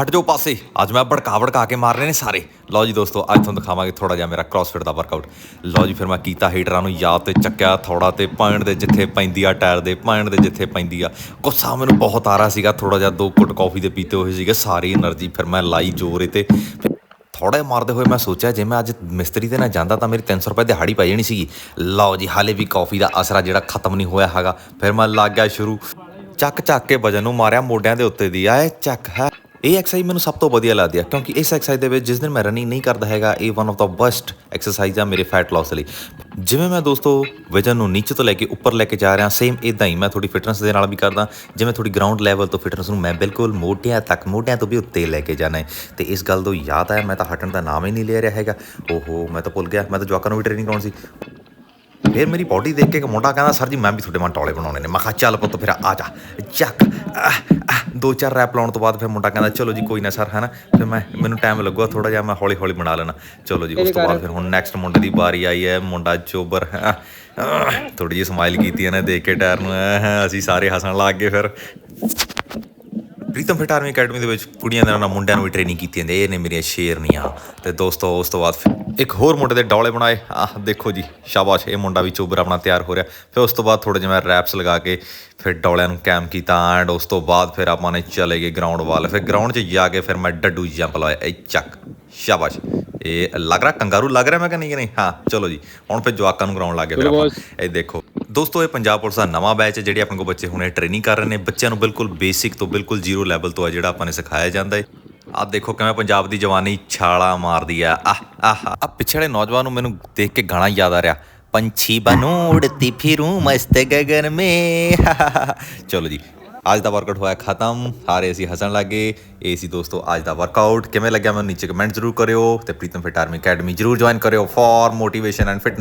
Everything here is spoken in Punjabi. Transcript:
ਹਟ ਜਾਓ ਪਾਸੇ। ਅੱਜ ਮੈਂ ਭੜਕਾ ਭੜਕਾ ਕੇ ਮਾਰ ਰਹੇ ਨੇ ਸਾਰੇ। ਲਓ ਜੀ ਦੋਸਤੋ, ਅੱਜ ਤੁਹਾਨੂੰ ਦਿਖਾਵਾਂਗੇ ਥੋੜਾ ਜਿਹਾ ਮੇਰਾ ਕ੍ਰਾਸਫਿਟ ਦਾ ਵਰਕਆਊਟ ਲਓ ਜੀ, ਫਿਰ ਮੈਂ ਕੀਤਾ ਹੀਟਰਾਂ ਨੂੰ ਯਾਦ ਤੇ ਚੱਕਿਆ ਥੋੜਾ ਤੇ ਪੁਆਇੰਟ ਦੇ ਜਿੱਥੇ ਪੈਂਦੀ ਆ ਟਾਇਰ ਦੇ ਪੁਆਇੰਟ ਦੇ ਜਿੱਥੇ ਪੈਂਦੀ ਆ। ਗੁੱਸਾ ਮੈਨੂੰ ਬਹੁਤ ਆ ਰਿਹਾ ਸੀਗਾ ਥੋੜਾ ਜਿਹਾ ਦੋ ਕੁੱਟ ਕਾਫੀ ਦੇ ਪੀਤੇ ਹੋਏ ਸੀਗੇ, ਸਾਰੀ એનર્ਜੀ ਫਿਰ ਮੈਂ ਲਾਈ ਜ਼ੋਰ ਤੇ। ਥੋੜਾ ਮਾਰਦੇ ਹੋਏ ਮੈਂ ਸੋਚਿਆ, ਜੇ ਮੈਂ ਅੱਜ ਮਿਸਤਰੀ ਦੇ ਨਾਲ ਜਾਂਦਾ ਤਾਂ ਮੇਰੀ 300 ਰੁਪਏ ਦਿਹਾੜੀ ਪੈ ਜਾਣੀ ਸੀਗੀ। ਲਓ ਜੀ, ਹਾਲੇ ਵੀ ਕਾਫੀ ਦਾ ਅਸਰਾ ਜਿਹੜਾ ਖਤਮ ਨਹੀਂ ਹੋਇਆ ਹੈਗਾ। ਫਿਰ ਮੈਂ ਲੱਗ ਗਿਆ ਸ਼ੁਰੂ। ਚੱਕ ਚੱਕ ਕੇ ਵਜਨ ਨੂੰ ਮਾਰਿਆ ਮੋਢਿਆਂ ਦੇ ਉੱਤੇ ਦੀ। ਆਏ ਚੱਕ, ਹੈ। ਇਹ ਐਕਸਰਸਾਈਜ਼ ਮੈਨੂੰ ਸਭ ਤੋਂ ਵਧੀਆ ਲੱਗਦੀ ਹੈ ਕਿਉਂਕਿ ਇਸ ਐਕਸਰਸਾਈਜ਼ ਦੇ ਵਿੱਚ ਜਿਸ ਦਿਨ ਮੈਂ ਰਨਿੰਗ ਨਹੀਂ ਕਰਦਾ ਹੈਗਾ, ਇਹ ਵਨ ਆਫ ਦਾ ਬੈਸਟ ਐਕਸਰਸਾਈਜ਼ ਆ ਮੇਰੇ ਫੈਟ ਲਾਸ ਲਈ। ਜਿਵੇਂ ਮੈਂ ਦੋਸਤੋ ਵਜਨ ਨੂੰ ਨੀਚੇ ਤੋਂ ਲੈ ਕੇ ਉੱਪਰ ਲੈ ਕੇ ਜਾ ਰਿਹਾ ਸੇਮ ਇਦਾਂ ਹੀ ਮੈਂ ਥੋੜੀ ਫਿਟਨੈਸ ਦੇ ਨਾਲ ਵੀ ਕਰਦਾ, ਜਿਵੇਂ ਥੋੜੀ ਗਰਾਊਂਡ ਲੈਵਲ ਤੋਂ ਫਿਟਨੈਸ ਨੂੰ ਮੈਂ ਬਿਲਕੁਲ ਮੋਢਿਆਂ ਤੱਕ, ਮੋਢਿਆਂ ਤੋਂ ਵੀ ਉੱਤੇ ਲੈ ਕੇ ਜਾਣਾ ਹੈ। ਤੇ ਇਸ ਗੱਲ ਤੋਂ ਯਾਦ ਆਇਆ, ਮੈਂ ਤਾਂ ਹਟਣ ਦਾ ਨਾਮ ਹੀ ਨਹੀਂ ਲੈ ਰਿਹਾ ਹੈਗਾ। ਓਹੋ, ਮੈਂ ਤਾਂ ਭੁੱਲ ਗਿਆ, ਮੈਂ ਤਾਂ ਜਵਾਕਾਂ ਨੂੰ ਵੀ ਟ੍ਰੇਨਿੰਗ ਕਰਾਉਣੀ ਸੀ। ਫਿਰ ਮੇਰੀ ਬਾਡੀ ਦੇਖ ਕੇ ਇੱਕ ਮੁੰਡਾ ਕਹਿੰਦਾ ਸਰ ਜੀ ਮੈਂ ਵੀ ਤੁਹਾਡੇ ਮਨ ਟੌਲੇ ਬਣਾਉਣੇ ਨੇ। ਮੈਂ ਕਿਹਾ ਚੱਲ ਪੁੱਤ ਫਿਰ ਆ ਜਾ। ਚੱਕ ਦੋ ਚਾਰ ਰੈਪ ਲਾਉਣ ਤੋਂ ਬਾਅਦ ਫਿਰ ਮੁੰਡਾ ਕਹਿੰਦਾ ਚਲੋ ਜੀ ਕੋਈ ਨਾ ਸਰ ਹੈ ਨਾ ਫਿਰ ਮੈਂ ਮੈਨੂੰ ਟਾਈਮ ਲੱਗੂਗਾ ਥੋੜਾ ਜਿਹਾ ਮੈਂ ਹੌਲੀ ਹੌਲੀ ਬਣਾ ਲੈਣਾ ਚਲੋ ਜੀ ਉਸ ਤੋਂ ਬਾਅਦ ਫਿਰ ਹੁਣ ਨੈਕਸਟ ਮੁੰਡੇ ਦੀ ਵਾਰੀ ਆਈ ਹੈ ਮੁੰਡਾ ਚੋਬਰ ਥੋੜੀ ਜਿਹੀ ਸਮਾਈਲ ਕੀਤੀ ਇਹਨੇ ਦੇਖ ਕੇ ਟਾਇਰ ਨੂੰ ਅਸੀਂ ਸਾਰੇ ਹੱਸਣ ਲੱਗ ਗਏ ਫਿਰ। ਪ੍ਰੀਤਮ ਫਿਟ ਆਰਮੀ ਅਕੈਡਮੀ ਦੇ ਵਿੱਚ ਕੁੜੀਆਂ ਦੇ ਨਾਲ ਮੁੰਡਿਆਂ ਨੂੰ ਵੀ ਟ੍ਰੇਨਿੰਗ ਕੀਤੀ ਜਾਂਦੀ ਹੈ। ਇਹ ਨੇ ਮੇਰੀਆਂ ਸ਼ੇਰਨੀਆਂ। ਤੇ ਦੋਸਤੋ ਉਸ ਤੋਂ ਬਾਅਦ ਇੱਕ ਹੋਰ ਮੁੰਡੇ ਦੇ ਡੌਲੇ ਬਣਾਏ। ਆਹ ਦੇਖੋ ਜੀ ਸ਼ਾਬਾਸ਼ ਇਹ ਮੁੰਡਾ ਵੀ ਚੋਬਰ ਆਪਣਾ ਤਿਆਰ ਹੋ ਰਿਹਾ। ਫਿਰ ਉਸ ਤੋਂ ਬਾਅਦ ਥੋੜਾ ਜਿਹਾ ਮੈਂ ਰੈਪਸ ਲਗਾ ਕੇ ਫਿਰ ਡੌਲਿਆਂ ਨੂੰ ਕੈਮ ਕੀਤਾ ਐਂਡ ਉਸ ਤੋਂ ਬਾਅਦ ਫਿਰ ਆਪਾਂ ਨੇ ਚਲੇ ਗਏ ਗਰਾਊਂਡ ਵੱਲ। ਫਿਰ ਗਰਾਊਂਡ 'ਚ ਜਾ ਕੇ ਫਿਰ ਮੈਂ ਡੱਡੂ ਜੰਪ ਲਾਇਆ। ਇਹ ਚੱਕ ਸ਼ਾਬਾਸ਼। ਇਹ ਲੱਗ ਰਿਹਾ ਕੰਗਾਰੂ ਲੱਗ ਰਿਹਾ? ਮੈਂ ਕਿ ਨਹੀਂ ਕਿ ਨਹੀਂ ਹਾਂ ਚਲੋ ਜੀ। ਹੁਣ ਫਿਰ ਜਵਾਕਾਂ ਨੂੰ ਗਰਾਊਂਡ ਲਾ ਕੇ ਫਿਰ ਆਪਾਂ ਇਹ ਦੇਖੋ। ਦੋਸਤੋ, ਇਹ ਪੰਜਾਬ ਪੁਲਿਸ ਦਾ ਨਵਾਂ ਬੈਚ ਹੈ, ਜਿਹੜੇ ਆਪਣੇ ਕੋਲ ਬੱਚੇ ਹੁਣੇ ਟ੍ਰੇਨਿੰਗ ਕਰ ਰਹੇ ਨੇ। ਬੱਚਿਆਂ ਨੂੰ ਬਿਲਕੁਲ ਬੇਸਿਕ ਤੋਂ ਬਿਲਕੁਲ ਜ਼ੀਰੋ ਲੈਵਲ ਤੋਂ ਆ ਜਿਹੜਾ ਆਪਾਂ ਨੇ ਸਿਖਾਇਆ ਜਾਂਦਾ ਹੈ। ਆ ਦੇਖੋ ਕਿਵੇਂ ਪੰਜਾਬ ਦੀ ਜਵਾਨੀ ਛਾਲਾ ਮਾਰਦੀ ਆ। ਆਹ ਆਹ ਆ ਪਿਛੜੇ ਨੌਜਵਾਨ ਨੂੰ ਮੈਨੂੰ ਦੇਖ ਕੇ ਗਾਣਾ ਯਾਦ ਆ ਰਿਹਾ। ਪੰਛੀ ਬਨੂ ਉੜਤੀ ਫਿਰੂੰ ਮਸਤ ਗਗਨ ਮੇ। ਚਲੋ ਜੀ, ਅੱਜ ਦਾ ਵਰਕਆਊਟ ਹੋਇਆ ਖਤਮ। ਸਾਰੇ ਅਸੀਂ ਹੱਸਣ ਲੱਗੇ। ਇਹ ਸੀ ਦੋਸਤੋ, ਅੱਜ ਦਾ ਵਰਕਆਊਟ ਕਿਵੇਂ ਲੱਗਿਆ ਮੈਨੂੰ ਨੀਚੇ ਕਮੈਂਟ ਜ਼ਰੂਰ ਕਰਿਓ ਤੇ ਪ੍ਰੀਤਮ ਫਿਟ ਆਰਮੀ ਅਕੈਡਮੀ ਜ਼ਰੂਰ ਜੁਆਇਨ ਕਰਿਓ ਫॉर ਮੋਟੀਵੇਸ਼ਨ ਐਂਡ ਫਿਟਨੈਸ